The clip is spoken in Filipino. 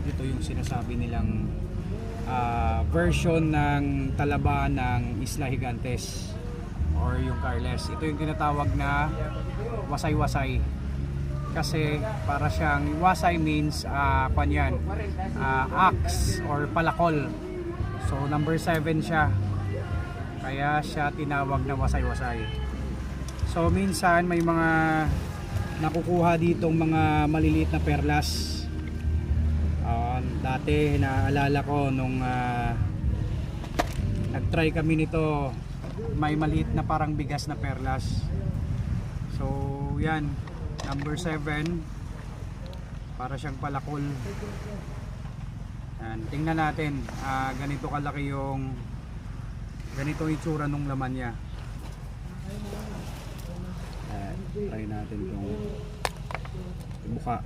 at ito yung sinasabi nilang ah, version ng talaba ng Isla Higantes or yung Carles. Ito yung tinatawag na wasay-wasay. Kasi para siyang wasay means uh, yan, ah, axe or palakol. So number 7 siya. Kaya siya tinawag na wasay-wasay. So minsan may mga nakukuha ditong mga maliliit na perlas. Ah, dati naalala ko nung ah, nag-try kami nito may maliit na parang bigas na perlas. So yan, number 7 para siyang palakol. Yan, tingnan natin, ah, ganito kalaki yung ganito ang itsura nung laman niya. Ayan, try natin itong buka.